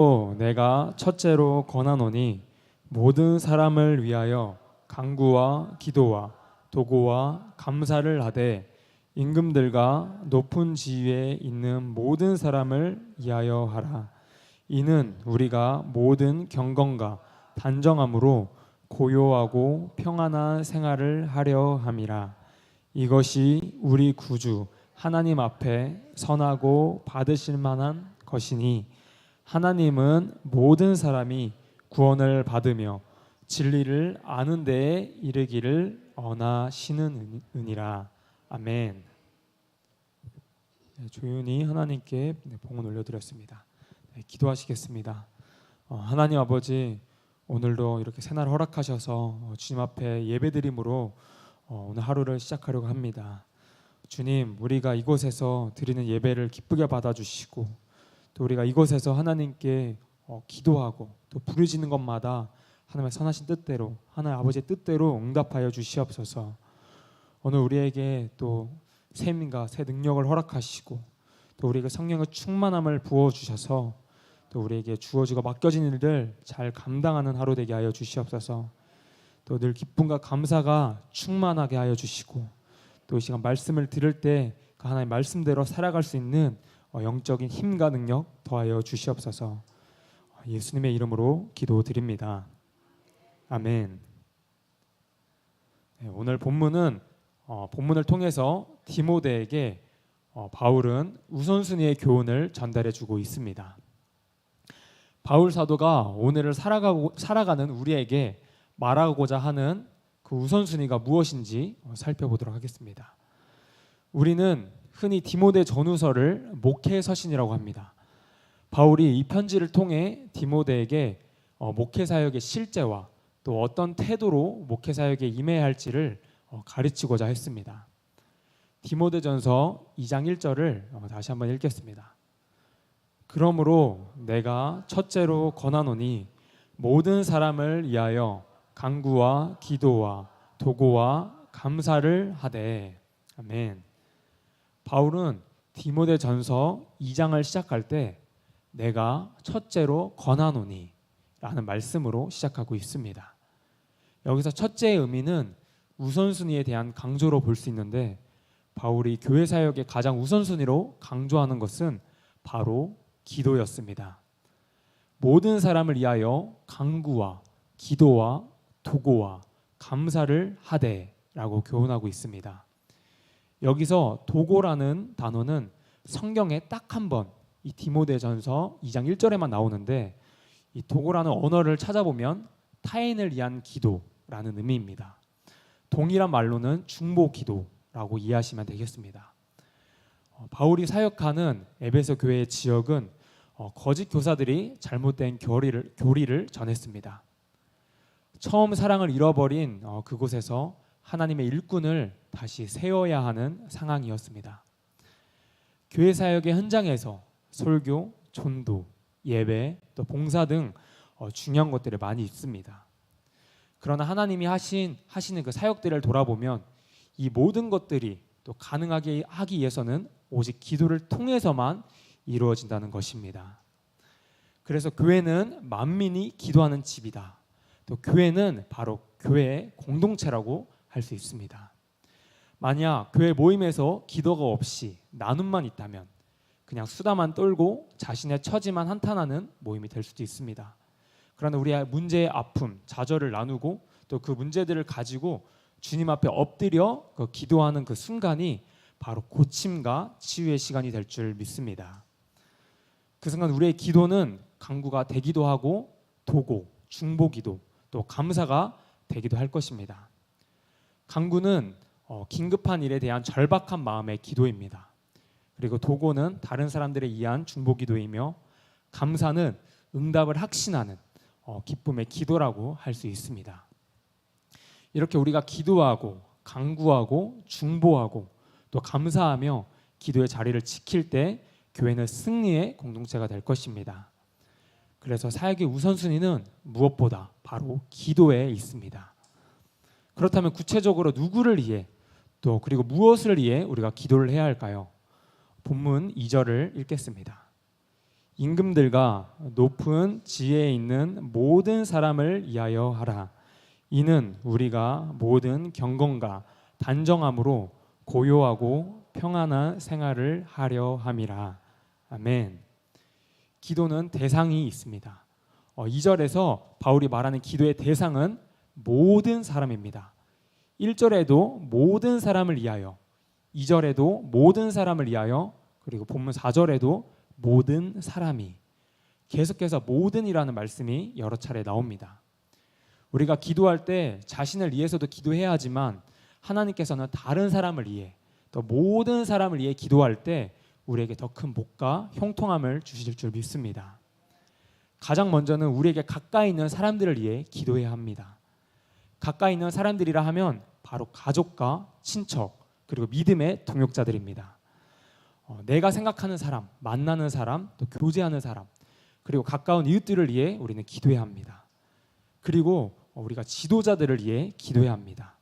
또 내가 첫째로 권하노니 모든 사람을 위하여 강구와 기도와 도고와 감사를 하되 임금들과 높은 지위에 있는 모든 사람을 위하여 하라. 이는 우리가 모든 경건과 단정함으로 고요하고 평안한 생활을 하려 함이라. 이것이 우리 구주 하나님 앞에 선하고 받으실 만한 것이니 하나님은 모든 사람이 구원을 받으며 진리를 아는 데에 이르기를 원하시는 은이라. 아멘. 네, 조용히 하나님께 네, 봉헌 올려드렸습니다. 네, 기도하시겠습니다. 어, 하나님 아버지 오늘도 이렇게 새날 허락하셔서 어, 주님 앞에 예배드림으로 어, 오늘 하루를 시작하려고 합니다. 주님, 우리가 이곳에서 드리는 예배를 기쁘게 받아주시고 또 우리가 이곳에서 하나님께 어, 기도하고 또 부르짖는 것마다 하나님의 선하신 뜻대로 하나님 아버지의 뜻대로 응답하여 주시옵소서. 오늘 우리에게 또 샘과 새 능력을 허락하시고 또 우리에게 성령의 충만함을 부어 주셔서 또 우리에게 주어지고 맡겨진 일들 잘 감당하는 하루 되게 하여 주시옵소서. 또 늘 기쁨과 감사가 충만하게 하여 주시고 또 이 시간 말씀을 들을 때 그 하나님의 말씀대로 살아갈 수 있는 어, 영적인 힘과 능력 더하여 주시옵소서. 어, 예수님의 이름으로 기도드립니다. 아멘. 네, 오늘 본문은 어, 본문을 통해서 디모데에게 어, 바울은 우선순위의 교훈을 전달해 주고 있습니다. 바울 사도가 오늘을 살아가고 살아가는 우리에게 말하고자 하는 그 우선순위가 무엇인지 어, 살펴보도록 하겠습니다. 우리는 흔히 디모데 전후서를 목회 서신이라고 합니다. 바울이 이 편지를 통해 디모데에게 어, 목회 사역의 실제와 또 어떤 태도로 목회 사역에 임해야 할지를 어, 가르치고자 했습니다. 디모데전서 2장 1절을 어, 다시 한번 읽겠습니다. 그러므로 내가 첫째로 권하노니 모든 사람을 위하여 간구와 기도와 도고와 감사를 하되 아멘. 바울은 디모데 전서 2장을 시작할 때 내가 첫째로 권하노니 라는 말씀으로 시작하고 있습니다. 여기서 첫째의 의미는 우선순위에 대한 강조로 볼 수 있는데 바울이 교회 사역의 가장 우선순위로 강조하는 것은 바로 기도였습니다. 모든 사람을 위하여 강구와 기도와 도고와 감사를 하되 라고 교훈하고 있습니다. 여기서 도고라는 단어는 성경에 딱 한 번 이 디모데전서 2장 1절에만 나오는데 이 도고라는 언어를 찾아보면 타인을 위한 기도라는 의미입니다. 동일한 말로는 중보 기도라고 이해하시면 되겠습니다. 어, 바울이 사역하는 에베소 교회의 지역은 어, 거짓 교사들이 잘못된 교리를, 교리를 전했습니다. 처음 사랑을 잃어버린 어, 그곳에서 하나님의 일꾼을 다시 세워야 하는 상황이었습니다. 교회 사역의 현장에서 설교, 전도, 예배, 또 봉사 등 어, 중요한 것들이 많이 있습니다. 그러나 하나님이 하신 하시는 그 사역들을 돌아보면 이 모든 것들이 또 가능하게 하기 위해서는 오직 기도를 통해서만 이루어진다는 것입니다. 그래서 교회는 만민이 기도하는 집이다. 또 교회는 바로 교회의 공동체라고 할 수 있습니다. 만약 교회 모임에서 기도가 없이 나눔만 있다면 그냥 수다만 떨고 자신의 처지만 한탄하는 모임이 될 수도 있습니다. 그러나 우리의 문제의 아픔, 좌절을 나누고 또 그 문제들을 가지고 주님 앞에 엎드려 그 기도하는 그 순간이 바로 고침과 치유의 시간이 될 줄 믿습니다. 그 순간 우리의 기도는 강구가 되기도 하고 도고, 중보기도, 또 감사가 되기도 할 것입니다. 강구는 어, 긴급한 일에 대한 절박한 마음의 기도입니다. 그리고 도고는 다른 사람들에 의한 중보 기도이며 감사는 응답을 확신하는 어, 기쁨의 기도라고 할 수 있습니다. 이렇게 우리가 기도하고 강구하고 중보하고 또 감사하며 기도의 자리를 지킬 때 교회는 승리의 공동체가 될 것입니다. 그래서 사역의 우선순위는 무엇보다 바로 기도에 있습니다. 그렇다면 구체적으로 누구를 위해 또 그리고 무엇을 위해 우리가 기도를 해야 할까요? 본문 2절을 읽겠습니다. 임금들과 높은 지혜에 있는 모든 사람을 위하여 하라. 이는 우리가 모든 경건과 단정함으로 고요하고 평안한 생활을 하려 함이라. 아멘. 기도는 대상이 있습니다. 어, 2절에서 바울이 말하는 기도의 대상은 모든 사람입니다. 1절에도 모든 사람을 위하여, 2절에도 모든 사람을 위하여, 그리고 본문 4절에도 모든 사람이 계속해서 모든이라는 말씀이 여러 차례 나옵니다. 우리가 기도할 때 자신을 위해서도 기도해야 하지만 하나님께서는 다른 사람을 위해 또 모든 사람을 위해 기도할 때 우리에게 더 큰 복과 형통함을 주실 줄 믿습니다. 가장 먼저는 우리에게 가까이 있는 사람들을 위해 기도해야 합니다. 가까이 있는 사람들이라 하면 바로 가족과 친척 그리고 믿음의 동역자들입니다. 어, 내가 생각하는 사람, 만나는 사람, 또 교제하는 사람, 그리고 가까운 이웃들을 위해 우리는 기도해야 합니다. 그리고 어, 우리가 지도자들을 위해 기도해야 합니다.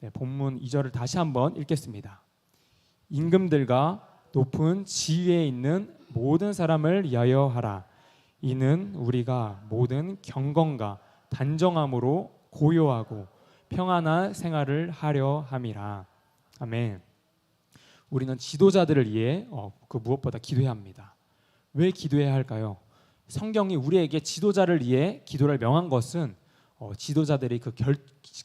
네, 본문 2절을 다시 한번 읽겠습니다. 임금들과 높은 지위에 있는 모든 사람을 위하여 하라. 이는 우리가 모든 경건과 단정함으로 고요하고 평안한 생활을 하려 함이라. 아멘. 우리는 지도자들을 위해 어, 그 무엇보다 기도해야 합니다. 왜 기도해야 할까요? 성경이 우리에게 지도자를 위해 기도를 명한 것은 어, 지도자들이 그, 결,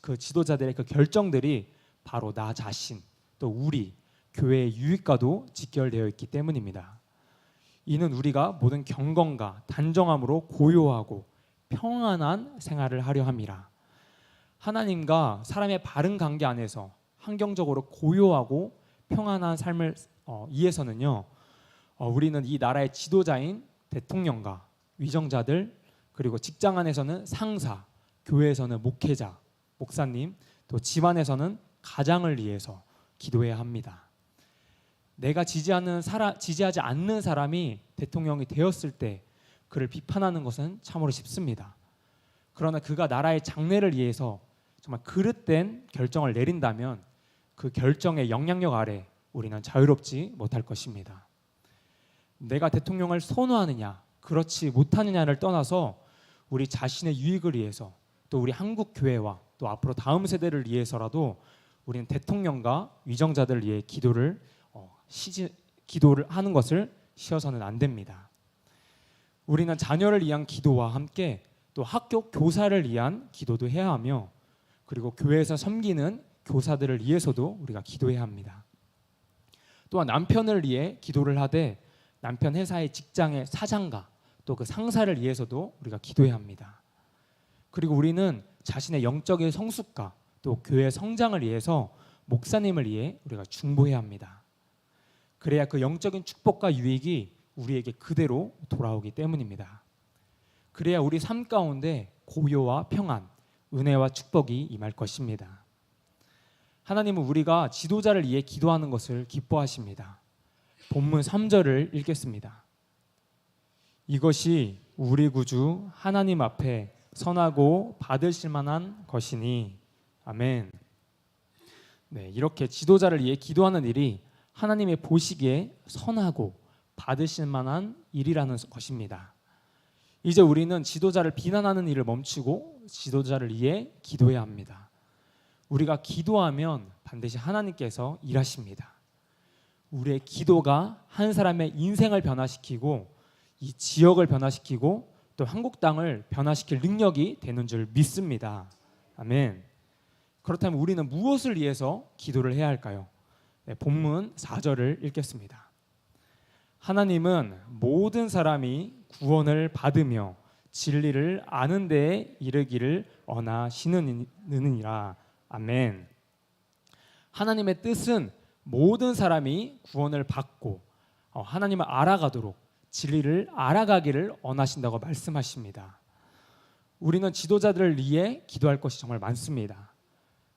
그 지도자들의 그 결정들이 바로 나 자신 또 우리 교회의 유익과도 직결되어 있기 때문입니다. 이는 우리가 모든 경건과 단정함으로 고요하고 평안한 생활을 하려 함이라. 하나님과 사람의 바른 관계 안에서 환경적으로 고요하고 평안한 삶을 어, 위해서는요. 어, 우리는 이 나라의 지도자인 대통령과 위정자들 그리고 직장 안에서는 상사, 교회에서는 목회자, 목사님, 또 집안에서는 가장을 위해서 기도해야 합니다. 내가 지지하는 사람, 지지하지 않는 사람이 대통령이 되었을 때 그를 비판하는 것은 참으로 쉽습니다. 그러나 그가 나라의 장래를 위해서 정말 그릇된 결정을 내린다면 그 결정의 영향력 아래 우리는 자유롭지 못할 것입니다. 내가 대통령을 선호하느냐, 그렇지 못하느냐를 떠나서 우리 자신의 유익을 위해서 또 우리 한국 교회와 또 앞으로 다음 세대를 위해서라도 우리는 대통령과 위정자들을 위해 기도를 어, 시지, 기도를 하는 것을 쉬어서는 안 됩니다. 우리는 자녀를 위한 기도와 함께 또 학교 교사를 위한 기도도 해야 하며 그리고 교회에서 섬기는 교사들을 위해서도 우리가 기도해야 합니다. 또한 남편을 위해 기도를 하되 남편 회사의 직장의 사장과 또 그 상사를 위해서도 우리가 기도해야 합니다. 그리고 우리는 자신의 영적인 성숙과 또 교회 성장을 위해서 목사님을 위해 우리가 중보해야 합니다. 그래야 그 영적인 축복과 유익이 우리에게 그대로 돌아오기 때문입니다. 그래야 우리 삶 가운데 고요와 평안, 은혜와 축복이 임할 것입니다. 하나님은 우리가 지도자를 위해 기도하는 것을 기뻐하십니다. 본문 3절을 읽겠습니다. 이것이 우리 구주 하나님 앞에 선하고 받으실 만한 것이니 아멘. 네, 이렇게 지도자를 위해 기도하는 일이 하나님의 보시기에 선하고 받으실 만한 일이라는 것입니다. 이제 우리는 지도자를 비난하는 일을 멈추고 지도자를 위해 기도해야 합니다. 우리가 기도하면 반드시 하나님께서 일하십니다. 우리의 기도가 한 사람의 인생을 변화시키고 이 지역을 변화시키고 또 한국 땅을 변화시킬 능력이 되는 줄 믿습니다. 아멘. 그렇다면 우리는 무엇을 위해서 기도를 해야 할까요? 네, 본문 4절을 읽겠습니다. 하나님은 모든 사람이 구원을 받으며 진리를 아는 데에 이르기를 원하시느니라. 아멘. 하나님의 뜻은 모든 사람이 구원을 받고 어, 하나님을 알아가도록 진리를 알아가기를 원하신다고 말씀하십니다. 우리는 지도자들을 위해 기도할 것이 정말 많습니다.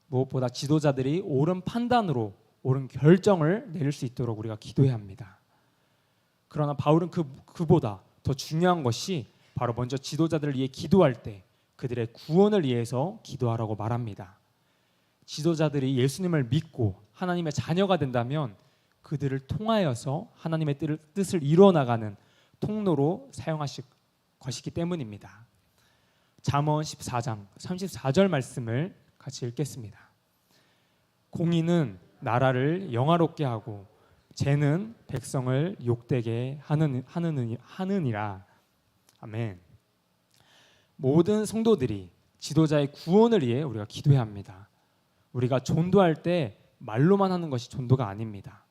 무엇보다 지도자들이 옳은 판단으로 옳은 결정을 내릴 수 있도록 우리가 기도해야 합니다. 그러나 바울은 그 그보다 더 중요한 것이 바로 먼저 지도자들을 위해 기도할 때 그들의 구원을 위해서 기도하라고 말합니다. 지도자들이 예수님을 믿고 하나님의 자녀가 된다면 그들을 통하여서 하나님의 뜻을 이루어 나가는 통로로 사용하실 것이기 때문입니다. 잠언 14장 34절 말씀을 같이 읽겠습니다. 공의는 나라를 영화롭게 하고 죄는 백성을 욕되게 하는 하는 하느니라. 아멘. 모든 성도들이 지도자의 구원을 위해 우리가 기도해야 합니다. 우리가 전도할 때 말로만 하는 것이 전도가 아닙니다.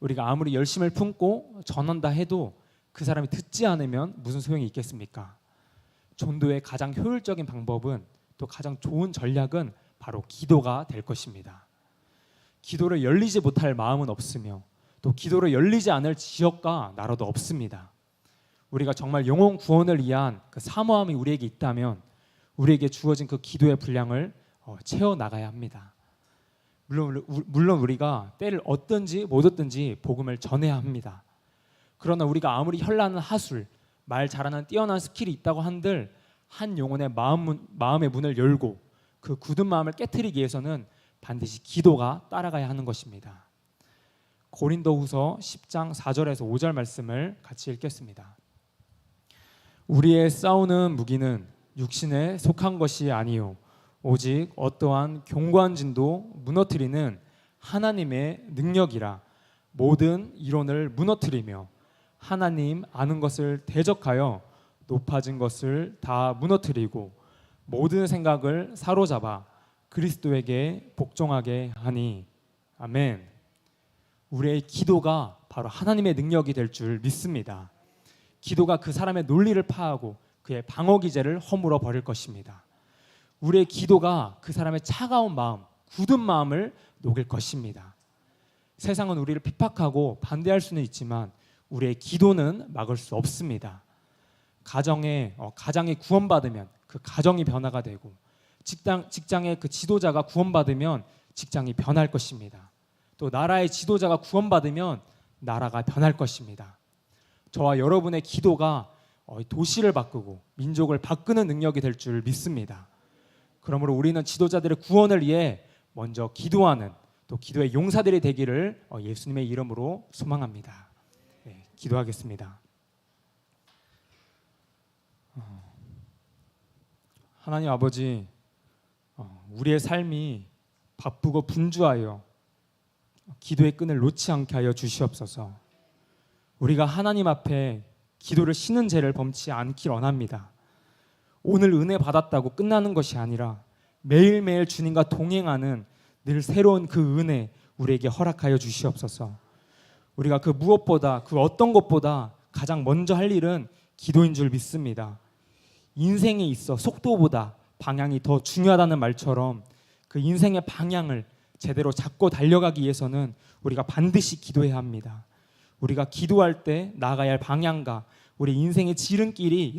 우리가 아무리 열심을 품고 전한다 해도 그 사람이 듣지 않으면 무슨 소용이 있겠습니까? 전도의 가장 효율적인 방법은 또 가장 좋은 전략은 바로 기도가 될 것입니다. 기도를 열리지 못할 마음은 없으며 또 기도를 열리지 않을 지역과 나라도 없습니다. 우리가 정말 영혼 구원을 위한 그 사모함이 우리에게 있다면 우리에게 주어진 그 기도의 분량을 어, 채워 나가야 합니다. 물론 우- 물론 우리가 때를 얻든지 못 얻든지 복음을 전해야 합니다. 그러나 우리가 아무리 현란한 하술, 말 잘하는 뛰어난 스킬이 있다고 한들 한 영혼의 마음 문- 마음의 문을 열고 그 굳은 마음을 깨뜨리기 위해서는 반드시 기도가 따라가야 하는 것입니다. 고린도후서 10장 4절에서 5절 말씀을 같이 읽겠습니다. 우리의 싸우는 무기는 육신에 속한 것이 아니요 오직 어떠한 경관진도 무너뜨리는 하나님의 능력이라 모든 이론을 무너뜨리며 하나님 아는 것을 대적하여 높아진 것을 다 무너뜨리고 모든 생각을 사로잡아 그리스도에게 복종하게 하니 아멘. 우리의 기도가 바로 하나님의 능력이 될 줄 믿습니다. 기도가 그 사람의 논리를 파하고 그의 방어 기제를 허물어 버릴 것입니다. 우리의 기도가 그 사람의 차가운 마음, 굳은 마음을 녹일 것입니다. 세상은 우리를 핍박하고 반대할 수는 있지만 우리의 기도는 막을 수 없습니다. 가정에 어, 가장이 구원받으면 그 가정이 변화가 되고 직장 직장의 그 지도자가 구원받으면 직장이 변할 것입니다. 또 나라의 지도자가 구원받으면 나라가 변할 것입니다. 저와 여러분의 기도가 어, 도시를 바꾸고 민족을 바꾸는 능력이 될 줄 믿습니다. 그러므로 우리는 지도자들의 구원을 위해 먼저 기도하는 또 기도의 용사들이 되기를 어, 예수님의 이름으로 소망합니다. 네, 기도하겠습니다. 어, 하나님 아버지, 어, 우리의 삶이 바쁘고 분주하여 기도의 끈을 놓지 않게 하여 주시옵소서. 우리가 하나님 앞에 기도를 쉬는 죄를 범치 않길 원합니다. 오늘 은혜 받았다고 끝나는 것이 아니라 매일매일 주님과 동행하는 늘 새로운 그 은혜 우리에게 허락하여 주시옵소서. 우리가 그 무엇보다 그 어떤 것보다 가장 먼저 할 일은 기도인 줄 믿습니다. 인생에 있어 속도보다 방향이 더 중요하다는 말처럼 그 인생의 방향을 제대로 잡고 달려가기 위해서는 우리가 반드시 기도해야 합니다. 우리가 기도할 때 나가야 할 방향과 우리 인생의 지름길이